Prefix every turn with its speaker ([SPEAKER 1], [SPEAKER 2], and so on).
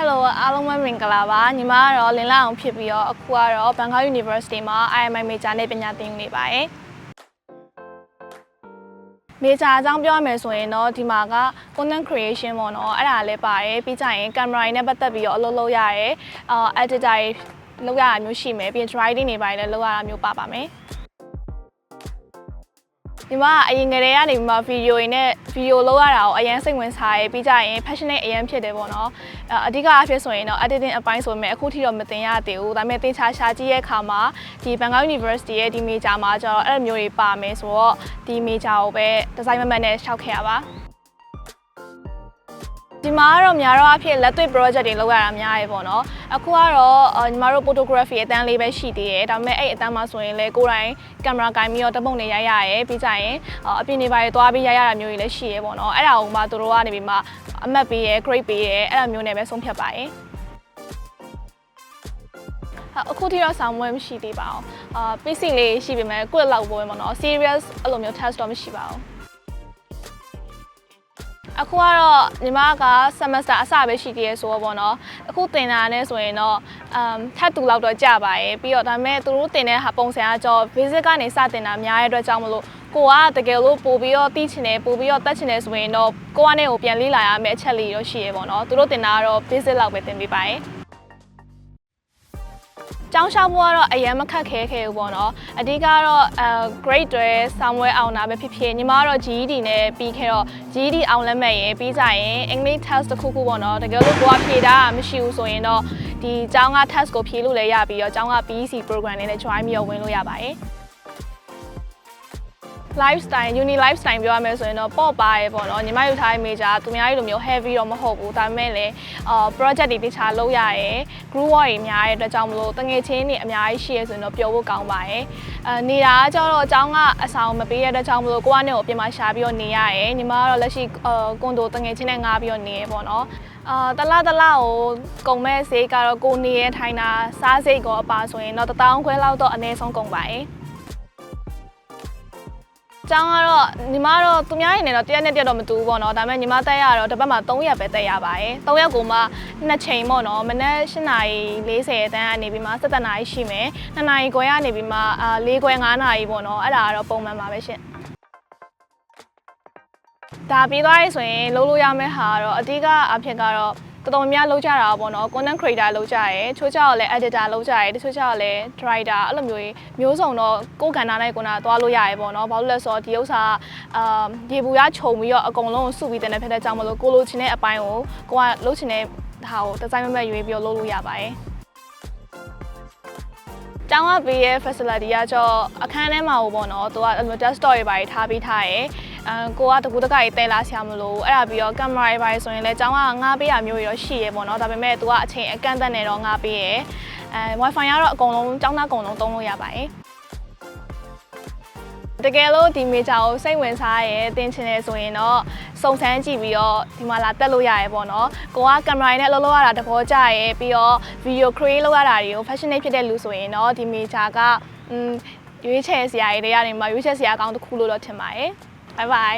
[SPEAKER 1] Hello အားလုံးပဲမင်္ဂလာပါညီမကတော့လင်လာအောင်ဖြစ်ပြီးတော့အခုကတော့ Bangkok University မှာ IMI Major နဲ့ပညာသင်ယူနေပါတယ် Major အကြောင်းပြောရမယ်ဆိုရင်တော့ဒီမှာက content creation ပေါ့နော်အဲ့ဒါလည်းပါတယ်ပြီးကြရင် camera တွေနဲ့ပတ်သက်ပြီးတော့အလုပ်လုပ်ရတယ်အာ editor တွေလုပ်ရတာမျိုးရှိမယ်ပြီးရင် writing တွေပါတယ်လည်းလုပ်ရတာမျိုးပါပါမယ် ဒီမှာအရင်ကတည်းကနေဒီမှာဗီဒီယိုတွေနဲ့ဗီဒီယိုလုပ်ရတာကိုအရင်စိတ်ဝင်စားရပြီးကြရင် passionate အရင်ဖြစ်တယ်ပေါ့နော်အအဓိကအဖြစ်ဆိုရင်တော့ editing အပိုင်းဆိုပေမဲ့အခုထိတော့မတင်ရသေးဘူးဒါပေမဲ့သင်ချာရှာကြည့်ရဲ့အခါမှာဒီ Bangkok University ရဲ့ဒီ major မှာကျတော့အဲ့လိုမျိုးတွေပါမယ်ဆိုတော့ဒီ major ကိုပဲ design မမတ်နဲ့ရှောက်ခဲ့ရပါ ဒီမှာကတော့များတော့အဖြစ်လက်တွေ့ project တွေလုပ်ရတာများရေပေါ့နော်အခုကတော့အော်ညီမတို့ photography အတန်းလေးပဲရှိသေးတယ်ဒါပေမဲ့အဲ့အတန်းမှာဆိုရင်လည်းကိုယ်တိုင်ကင်မရာကင်ပြီးတော့တပုံတွေရိုက်ရရဲပြီးကြရင်အော်အပြင်တွေပါတွေသွားပြီးရိုက်ရတာမျိုးတွေလည်းရှိရဲပေါ့နော်အဲ့ဒါကိုမှသူတို့ကနေပြီးမှအမှတ်ပေးရဲ grade ပေးရဲအဲ့လိုမျိုးနဲ့ပဲဆုံးဖြတ်ပါရဲ့ဟာအခုထိတော့ဆောင်းပွဲမရှိသေးပါဘူး။အာ PC လေးရှိပေမဲ့ကိုယ့်လောက်ပွဲပေါ့နော်။ serious အဲ့လိုမျိုး test တော့မရှိပါဘူး။ အခုကတော့ညီမက semester အစပဲရှိသေးရဲဆိုတော့ပေါ့နော်အခုသင်တာနဲ့ဆိုရင်တော့အမ်ထပ်တူလောက်တော့ကြပါရဲ့ပြီးတော့ဒါပေမဲ့သူတို့သင်တဲ့ဟာပုံစံကကြော basic ကနေစတင်တာများတဲ့အတွက်ကြောင့်မလို့ကိုကတကယ်လို့ပို့ပြီးတော့သိချင်တယ်ပို့ပြီးတော့တက်ချင်တယ်ဆိုရင်တော့ကိုကနေကိုပြန်လေ့လာရမယ့်အချက်လေးတော့ရှိရဲပေါ့နော်သူတို့သင်တာကတော့ basic လောက်ပဲသင်ပေးပါရဲ့ ကျောင်းရှောက်ဖို့ကတော့အရင်မခက်ခဲခဲ့ဘူးပေါ့နော်အဓိကတော့အဲ grade တွေဆောင်းဝဲအောင်တာပဲဖြစ်ဖြစ်ညီမကတော့ GED နဲ့ပြီးခဲ့တော့ GED အောင်လက်မဲ့ရင်ပြီးကြရင် English test တစ်ခုခုပေါ့နော်တကယ်လို့ကိုကဖြေတာမရှိဘူးဆိုရင်တော့ဒီကျောင်းက test ကိုဖြေလို့လည်းရပြီးတော့ကျောင်းက BEC program နဲ့လည်း join ပြီးတော့ဝင်လို့ရပါတယ် lifestyle uni lifestyle ပြောရမယ်ဆိုရင်တော့ပေါ့ပါရေပေါ့နော်ညီမယူထားတဲ့ major သူများကြီးလိုမျိုး heavy တော့မဟုတ်ဘူးဒါပေမဲ့လည်းအာ project တွေတခြားလုပ်ရရဲ group work တွေများရဲ့အတွက်ကြောင့်မလို့တငယ်ချင်းတွေအများကြီးရှိရဆိုရင်တော့ပျော်ဖို့ကောင်းပါရဲ့အဲနေတာကကျတော့အကြောင်းကအဆောင်မပေးရတဲ့အတွက်ကြောင့်မလို့ကိုကနေကိုပြင်မှာရှာပြီးတော့နေရရဲညီမကတော့လက်ရှိအာကွန်ဒိုတငယ်ချင်းနဲ့ငားပြီးတော့နေရပေါ့နော်အာတလားတလားကိုကုန်မဲ့ဈေးကတော့ကိုနေရထိုင်တာစားစိတ်ကောအပါဆိုရင်တော့1000ခွဲလောက်တော့အနည်းဆုံးကုန်ပါရဲ့ ကျောင်းကတော့ညီမတော့သူများရင်လည်းတော့တရက်နဲ့တရက်တော့မတူဘူးပေါ့နော်ဒါပေမဲ့ညီမတက်ရတော့တစ်ပတ်မှာ3ရက်ပဲတက်ရပါတယ်3ရက်ကိုမှ2ချိန်ပေါ့နော်မနက်8နာရီ40တန်းကနေပြီးမှ7နာရီရှိမယ်2နာရီခွဲကနေပြီးမှအာ4ခွဲ9နာရီပေါ့နော်အဲ့ဒါကတော့ပုံမှန်ပါပဲရှင်ဒါပြီးသွားပြီဆိုရင်လုံးလို့ရမယ့်ဟာကတော့အဓိကအဖြစ်ကတော့ တော်တော်များများလုပ်ကြတာပေါ့နော် content creator လုပ်ကြရဲချိုးချောက်လည်း editor လုပ်ကြရဲတချို့ချောက်လည်း writer အဲ့လိုမျိုးကြီးမျိုးစုံတော့ကိုယ်ကဏ္ဍနဲ့ကိုယ်ကဏ္ဍသွားလို့ရရဲပေါ့နော်ဘာလို့လဲဆိုတော့ဒီဥစ္စာအာရေဘူးရခြုံပြီးတော့အကုန်လုံးကိုစုပြီးတဲ့ဖြစ်တဲ့ကြောင့်မလို့ကိုလိုချင်တဲ့အပိုင်းကိုကိုကလုပ်ချင်တဲ့ဟာကိုဒီဇိုင်းမမတ်ရွေးပြီးတော့လုပ်လို့ရပါတယ်ကျောင်းကပေးရဲ့ facility ကကြောအခန်းထဲမှာဟိုပေါ့နော်သူကအဲ့လို desktop တွေပါထားပြီးထားရဲ အဲကိုကတကူတကကြီးတဲလာဆရာမလို့အဲ့ဒါပြီးတော့ကင်မရာတွေပါဆိုရင်လည်းကျောင်းကငားပေးရမျိုးတွေတော့ရှိရဲပေါ့နော်ဒါပေမဲ့သူကအချိန်အကန့်အသတ်နဲ့တော့ငားပေးရဲအဲ wifi ကတော့အကုန်လုံးကျောင်းသားအကုန်လုံးသုံးလို့ရပါတယ်တကယ်လို့ဒီ major ကိုစိတ်ဝင်စားရဲတင်ချင်တယ်ဆိုရင်တော့စုံစမ်းကြည့်ပြီးတော့ဒီမှာလာတက်လို့ရရဲပေါ့နော်ကိုကကင်မရာနဲ့လှုပ်လှုပ်ရတာတဘောကြရဲပြီးတော့ video create လုပ်ရတာတွေကို passionate ဖြစ်တဲ့လူဆိုရင်တော့ဒီ major ကอืมရွေးချယ်စရာတွေတွေကနေမှရွေးချယ်စရာအကောင်းတစ်ခုလို့တော့ထင်ပါတယ် บายบาย